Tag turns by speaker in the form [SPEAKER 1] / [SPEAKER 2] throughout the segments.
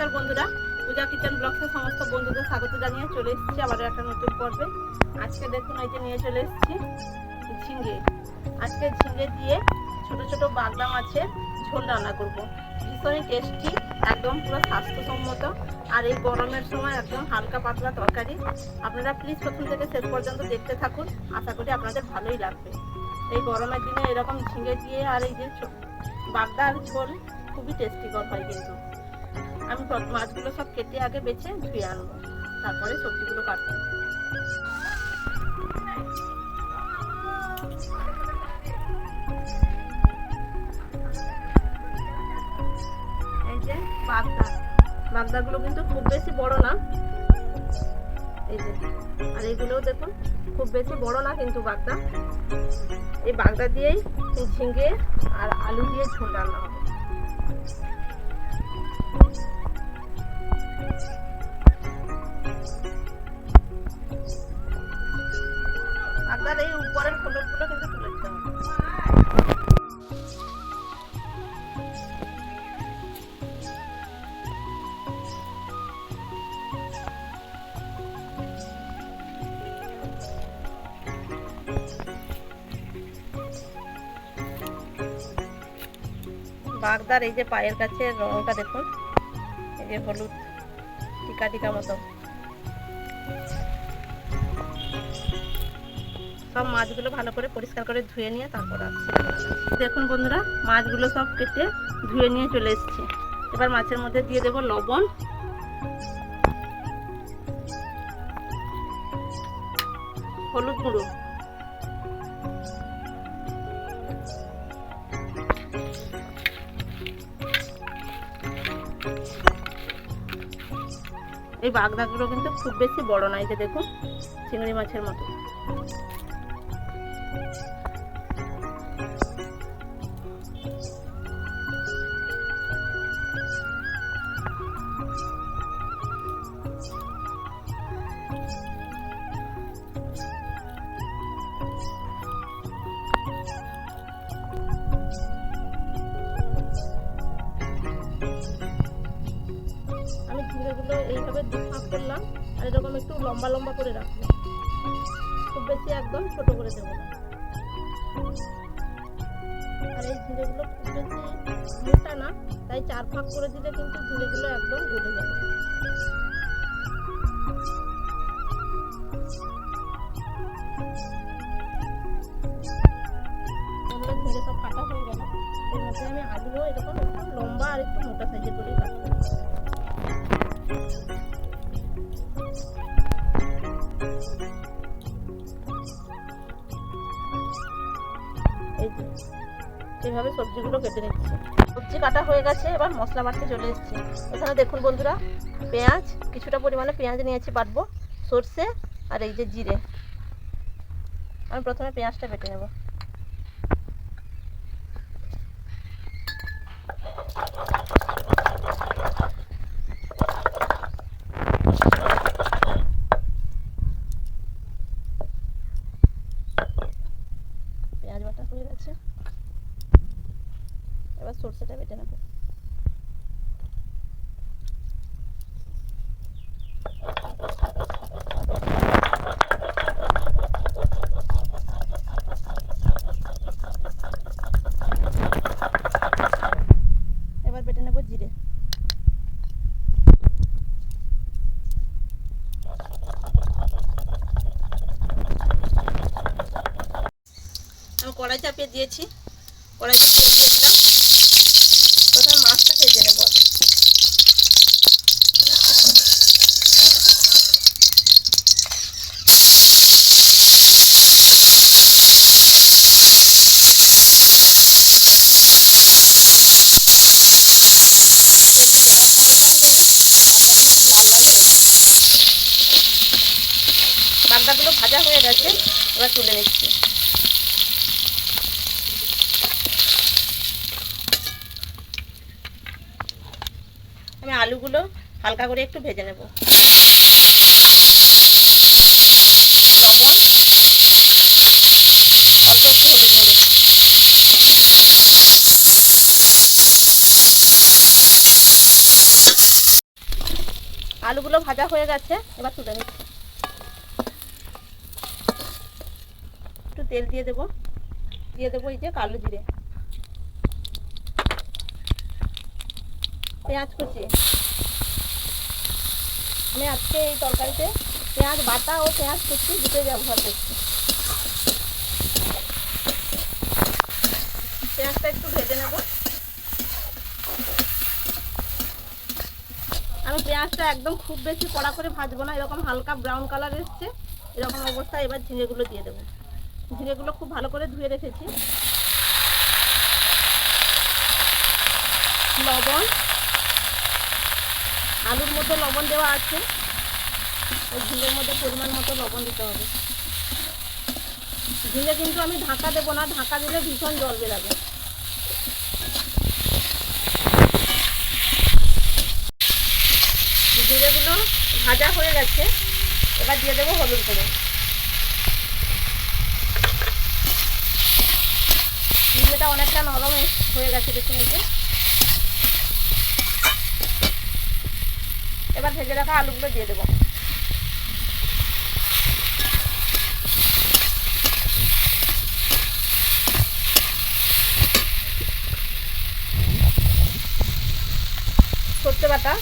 [SPEAKER 1] নমস্কার বন্ধুরা। পূজা কিচেন ব্লগসে সমস্ত বন্ধুদের স্বাগত জানিয়ে চলে এসেছি আবারও একটা নতুন পর্বে। আজকে দেখুন এই যে নিয়ে চলে এসেছি ঝিঙ্গে আজকে ঝিঙ্গে দিয়ে ছোট ছোট বাগদা মাছের ঝোল রান্না করব। ভীষণই টেস্টি একদম পুরো স্বাস্থ্যসম্মত। আর এই গরমের সময় একদম হালকা পাতলা তরকারি। আপনারা প্লিজ প্রথম থেকে শেষ পর্যন্ত দেখতে থাকুন। আশা করি আপনাদের ভালোই লাগবে। এই গরমের দিনে এরকম ঝিঙে দিয়ে আর এই যে বাগদার ঝোল খুবই টেস্টিকর হয় কিন্তু। আমি মাছগুলো সব কেটে আগে বেছে ধুয়ে আনব। তারপরে সবজিগুলো কাটবো। এই যে বাগদা। বাগদাগুলো কিন্তু খুব বেশি বড় না। এই যে, আর এইগুলোও দেখুন, খুব বেশি বড় না কিন্তু বাগদা। এই বাগদা দিয়েই ঝিঙ্গে আর আলু দিয়ে ঝোল রান্না হবে। বাগদার এই যে পায়ের কাছে রংটা দেখুন, এই যে হলুদ টিকা টিকা মতো। সব মাছগুলো ভালো করে পরিষ্কার করে ধুয়ে নিয়ে তারপর আসছি। দেখুন বন্ধুরা, মাছগুলো সব কেটে ধুয়ে নিয়ে চলে এসেছি। এবার মাছের মধ্যে দিয়ে দেব লবণ। হলুদ গুঁড়ো। এই বাগদাগুলো কিন্তু খুব বেশি বড় নয় যে দেখুন চিংড়ি মাছের মতো। দু ফাঁক করলাম, আর এরকম একটু লম্বা লম্বা করে রাখব। খুব বেশি একদম ছোট করে দেবো আর এই ঝিঙেগুলো খুব বেশি মোটা না, তাই চার ফাঁক করে দিলে কিন্তু ঝিঙেগুলো একদম এই এইভাবে সবজিগুলো কেটে নিচ্ছি। সবজি কাটা হয়ে গেছে, এবার মশলা বাটতে চলে এসেছি। এখানে দেখুন বন্ধুরা, পেঁয়াজ, কিছুটা পরিমাণে পেঁয়াজ নিয়েছি বাটবো, সর্ষে আর এই যে জিরে। আমি প্রথমে পেঁয়াজটা বেটে নেব পেঁয়াজ বাটা হয়ে গেছে এবার সর্ষেটা বেটে নেব এবার বেটে নেব জিরে আমি কড়াই চাপিয়ে দিয়েছি কড়াই তেল দিয়ে দিলাম প্রথমে মাছটা ভেজে নেব লাল লাল হয়ে ভাজা হয়ে গেছে এবার তুলে নিচ্ছি আমি আলুগুলো হালকা করে একটু ভেজে নেব। লবণ, অল্প একটু হলুদ গুঁড়ো। আলুগুলো ভাজা হয়ে গেছে, এবার তুলে নিচ্ছি। একটু তেল দিয়ে দেবো দিয়ে দেবো এই যে কালো জিরে। পেঁয়াজ কুচি। আমি আজকে এই তরকারিতে পেঁয়াজ, বাটা ও পেঁয়াজ কুচি দুটোই ব্যবহার করছি। পেঁয়াজটা একটু ভেজে নেব। আমি পেঁয়াজটা একদম খুব বেশি কড়া করে ভাজবো না, এরকম হালকা ব্রাউন কালার এসছে। এরকম অবস্থায় এবার ঝিঙেগুলো দিয়ে দেবো। ঝিঙেগুলো খুব ভালো করে ধুয়ে রেখেছি। লবণ আলুর মধ্যে লবণ দেওয়া আছে। ওই ঝিঙের মধ্যে পরিমাণ মতো লবণ দিতে হবে। ঝিঙে কিন্তু আমি ঢাকা দেবো না, ঢাকা দিলে ভীষণ জল বেরাবে। ঝিঙেগুলো ভাজা হয়ে গেছে, এবার দিয়ে দেবো হলুদ করে ঝিঙেটা অনেকটা নরম হয়ে গেছে দেখুন এই এবার ভেজে রাখা আলুগুলো দিয়ে দেবো। সর্ষে বাটা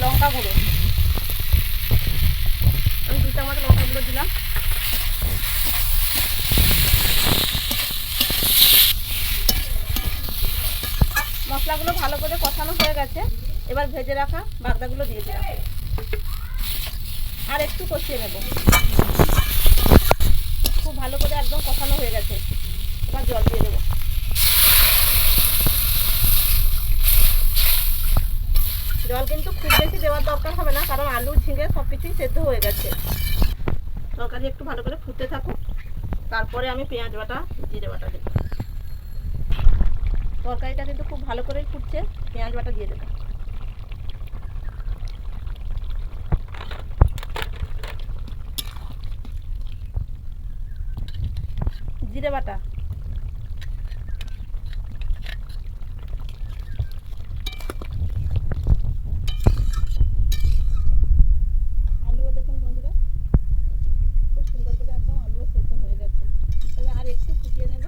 [SPEAKER 1] লঙ্কা গুঁড়ো আমি দু চামচ লঙ্কা গুঁড়ো দিলাম মশলাগুলো ভালো করে কষানো হয়ে গেছে। এবার ভেজে রাখা বাগদাগুলো দিয়ে দিলাম। আর একটু কষিয়ে নেব। খুব ভালো করে একদম কষানো হয়ে গেছে। এবার জল দিয়ে দেবো। জল কিন্তু খুব বেশি দেওয়ার দরকার হবে না, কারণ আলু, ঝিঙে সব কিছুই সেদ্ধ হয়ে গেছে। তরকারি একটু ভালো করে ফুটতে থাকুক। তারপরে আমি পেঁয়াজ বাটা, জিরে বাটা দেবো। তরকারিটা কিন্তু খুব ভালো করেই ফুটছে। পেঁয়াজ বাটা দিয়ে দেবে। জিরে বাটা আলুও দেখুন বন্ধুরা খুব সুন্দর করে একদম আলুও সেদ্ধ হয়ে গেছে তবে আর একটু ফুটিয়ে নেব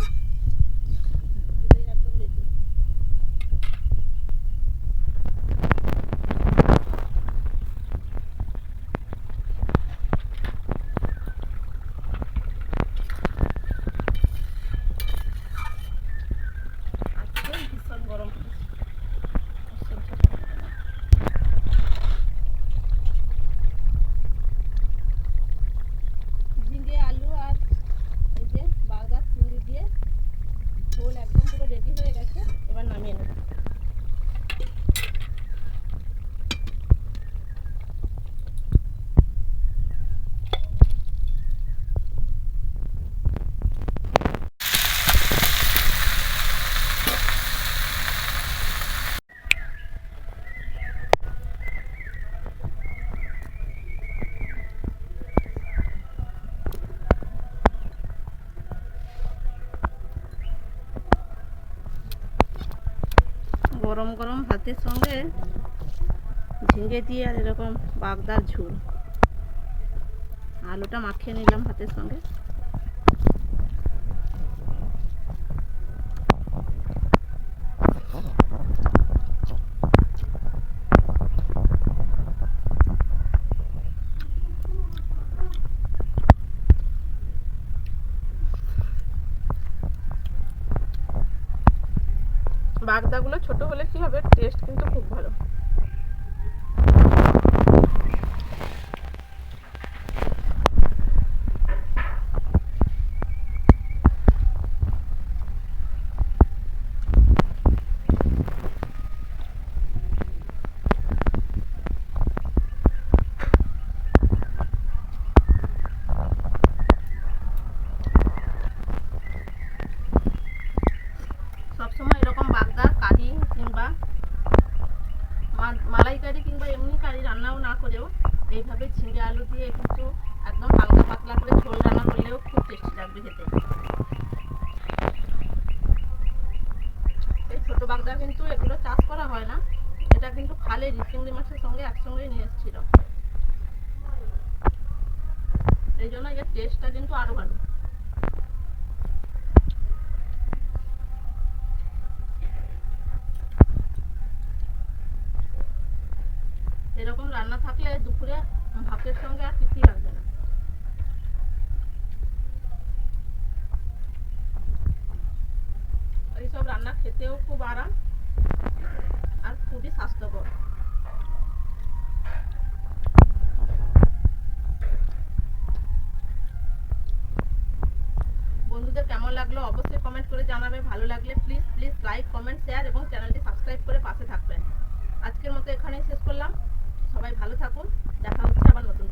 [SPEAKER 1] দুটোই একদম রেডি আজকে ভীষণ গরম পড়েছে। ঝিঙে আলু আর এই যে বাগদা চিংড়ি দিয়ে ঝোল একদম পুরো রেডি হয়ে গেছে এবার নামিয়ে নেব গরম গরম ভাতের সঙ্গে ঝিঙে দিয়ে আর এরকম বাগদার ঝোল। আলুটা মাখিয়ে নিলাম ভাতের সঙ্গে। বাগদাগুলো ছোট হলে কি হবে? টেস্ট কিন্তু খুব ভালো সবসময় এরকম বাগদা কারি কিংবা এই জন্য এর টেস্টটা কিন্তু আরও ভালো এরকম রান্না থাকলে দুপুরে ভাতের সঙ্গে আর তৃপ্তি লাগবে না। এইসব রান্না খেতেও খুব আরাম আর খুবই স্বাস্থ্যকর। বন্ধুদের কেমন লাগল অবশ্যই কমেন্ট করে জানাবে। ভালো লাগলে please please like comment share এবং চ্যানেলটি সাবস্ক্রাইব করে পাশে থাকবেন। আজকের মতো এখানেই শেষ করলাম। সবাই ভালো থাকুন দেখা হচ্ছে আবার নতুন